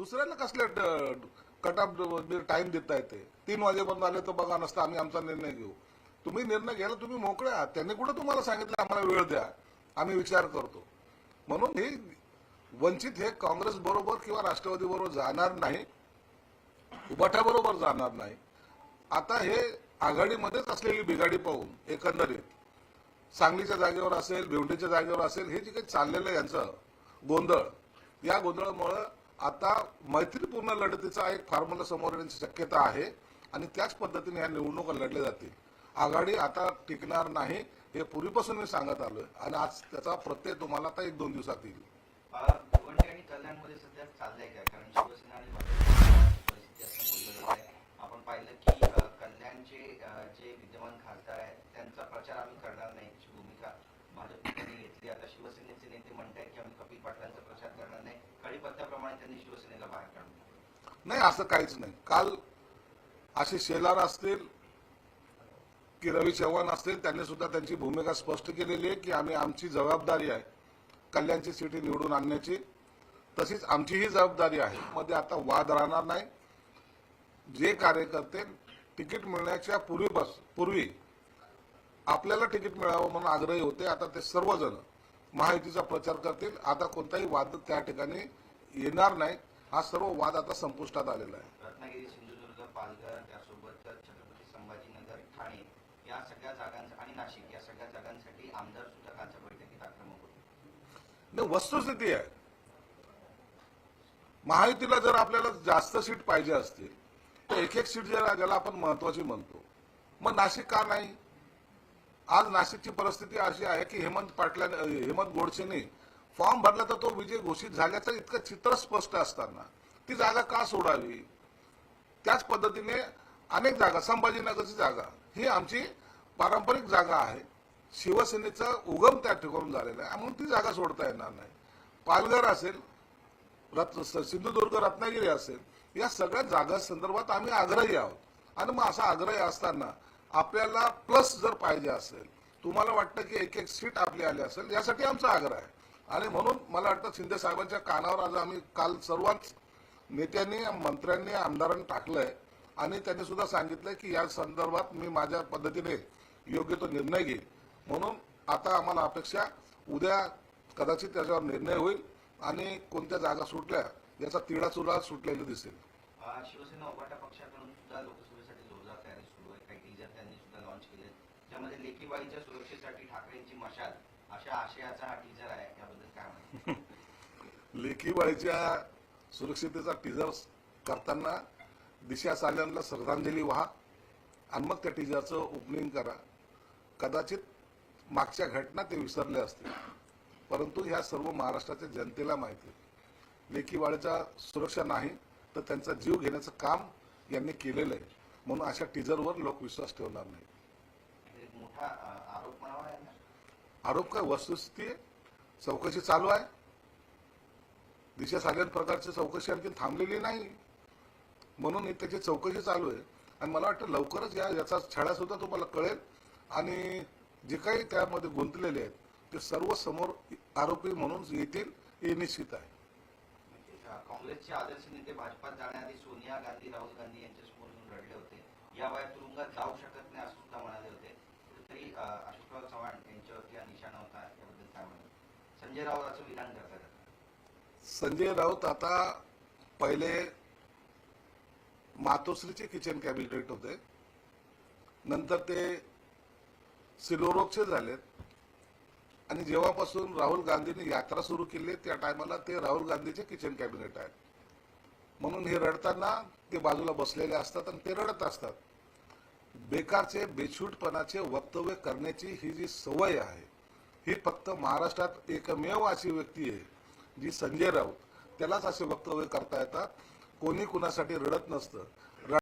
दुसऱ्यांना कसले कटअप टाइम देता येते? तीन वाजेपर्यंत आले तर बघा नसता आम्ही आमचा निर्णय घेऊ. तुम्ही निर्णय घ्यायला तुम्ही मोकळे आहात. त्यांनी कुठं तुम्हाला सांगितलं आम्हाला वेळ द्या. आम्ही विचार करतो. म्हणून हे वंचित हे काँग्रेस बरोबर किंवा राष्ट्रवादी बरोबर जाणार नाही. उबाठ्याबरोबर जाणार नाही. आता हे आघाडीमध्येच असलेली बिघाडी पाहून एकंदरीत सांगलीच्या जागेवर असेल भिवंडीच्या जागेवर असेल हे जे काही चाललेलं आहे यांचं गोंधळ या गोंधळामुळं आता मैत्रीपूर्ण लढतीचा एक फॉर्म्युला समोर येण्याची शक्यता आहे आणि त्याच पद्धतीने ह्या निवडणुका लढल्या जातील. आघाडी आता टिकणार नाही हे पूर्वीपासून मी सांगत आलोय. आणि आज त्याचा प्रत्यय तुम्हाला आता एक दोन दिवसात येईल. सध्या कारण आपण पाहिलं की कल्याणचे जे विद्यमान खासदार आहेत त्यांचा प्रचार आम्ही करणार नाही अशी भूमिका भाजपने घेतली आता शिवसेनेचे नेते म्हणतायत की आम्ही कपिल पाटलांचा प्रचार करणार नाही कळीपत्त्याप्रमाणे त्यांनी शिवसेनेला बाहेर काढून नाही असं काहीच नाही. काल असे शेलार असतील की रवी चव्हाण असतील त्यांनी सुद्धा त्यांची भूमिका स्पष्ट केलेली आहे की आम्ही आमची जबाबदारी आहे कल्याणची सिटी निवडून आणण्याची. तशीच आमची ही जबाबदारी आहे. मध्ये आता वाद राहणार नाही. जे कार्यकर्ते तिकीट मिळण्याच्या पूर्वीपास पूर्वी आपल्याला तिकीट मिळावं म्हणून आग्रही होते. आता ते सर्वजण महायुतीचा प्रचार करतील. आता कोणताही वाद त्या ठिकाणी येणार नाही हा सर्व वाद आता संपुष्टात आलेला आहे. रत्नागिरी सिंधुदुर्ग पालघर त्यासोबत छत्रपती संभाजीनगर ठाणे या सगळ्या जागांचा आणि नाशिक या सगळ्या जागांसाठी आमदार सुद्धा कालच्या बैठकीत आक्रमक होते. नाही वस्तुस्थिती आहे. महायुतीला जर आपल्याला जास्त सीट पाहिजे असतील तर एक एक सीट ज्याला ज्याला आपण महत्वाची म्हणतो. मग नाशिक का नाही? आज नाशिकची परिस्थिती अशी आहे की हेमंत पाटला हेमंत गोडसेने फॉर्म भरला तर तो विजय घोषित झाल्याचं इतकं चित्र स्पष्ट असताना ती जागा का सोडावी? त्याच पद्धतीने अनेक जागा संभाजीनगरची जागा ही आमची पारंपरिक जागा आहे. शिवसेनेचा उगम त्या ठिकाणून झालेला आहे. म्हणून ती जागा सोडता येणार नाही. पालघर असेल रत्न सिंधुदुर्ग रत्नागिरी असेल या सगळ्या जागा संदर्भात आम्ही आग्रही आहोत. आणि मग असा आग्रही असताना आपल्याला प्लस जर पाहिजे असेल तुम्हाला वाटतं की एक एक सीट आपली आली असेल यासाठी आमचा आग्रह आहे. आणि म्हणून मला वाटतं शिंदे साहेबांच्या कानावर आज आम्ही काल सर्वच नेत्यांनी मंत्र्यांनी आमदारांनी टाकलंय. आणि त्यांनी सुद्धा सांगितलंय की या संदर्भात मी माझ्या पद्धतीने योग्य तो निर्णय घेईल म्हणून आता आम्हाला अपेक्षा उद्या कदाचित त्याच्यावर निर्णय होईल आणि कोणत्या जागा सुटल्या याचा तिढा चुरा सुटलेला दिसेल. शिवसेना उभाटा पक्षाकडून सुद्धा लोकसभेसाठी जोरदार तयारी सुरू आहे. काही टीजर त्यांनी सुद्धा लॉन्च केले ज्यामध्ये सुरक्षेसाठी ठाकरेंची मशाल अशा आशयाचा हा टीजर आहे याबद्दल काय म्हणतात लेखीबाळीच्या सुरक्षितेचा टीजर करताना दिशा साल्यांना श्रद्धांजली व्हा आणि मग त्या टीजरचं ओपनिंग करा. कदाचित मागच्या घटना ते विसरले असतील. परंतु ह्या सर्व महाराष्ट्राच्या जनतेला माहिती लेखीवाळीचा सुरक्षा नाही तर त्यांचा जीव घेण्याचं काम यांनी केलेलं आहे. म्हणून अशा टीजरवर लोक विश्वास ठेवणार नाही मोठा अ, आरोप म्हणावा यांना आरोप काय वस्तुस्थिती आहे चौकशी चालू आहे. दिशा साल्यान प्रकारची चौकशी आणखी थांबलेली नाही. म्हणून त्याची चौकशी चालू आहे. आणि मला वाटतं लवकरच या याचा छडा सुद्धा तुम्हाला कळेल. आणि जे काही त्यामध्ये गुंतलेले आहेत ते सर्व समोर आरोपी म्हणून येतील हे निश्चित आहे. म्हणजे, काँग्रेसचे आदर्श नेते भाजपात जाण्याआधी सोनिया गांधी राहुल गांधी यांच्यासमोर येऊन रडले होते. या तुरुंगात जाऊ शकत नाही असं सुद्धा म्हणाले होते कुठेतरी अ, अशोकराव चव्हाण यांच्यावरती हा निशाणा होता याबद्दल काय म्हणतात संजय राऊत असं विधान करतात संजय राऊत आता पहिले मातोश्रीचे किचन कॅबिनेट होते. नंतर ते सिलोरोगचे झालेत. आणि जेव्हापासून राहुल गांधींनी यात्रा सुरू केली त्या टायमाला ते राहुल गांधीचे किचन कॅबिनेट आहेत. म्हणून हे रडताना ते बाजूला बसलेले असतात आणि ते रडत असतात. बेकारचे बेछूटपणाचे वक्तव्य करण्याची ही जी सवय आहे ही फक्त महाराष्ट्रात एकमेव अशी व्यक्ती आहे जी संजय राऊत. त्यालाच असे वक्तव्य करता येतात. कोणी कुणासाठी रडत नसतं.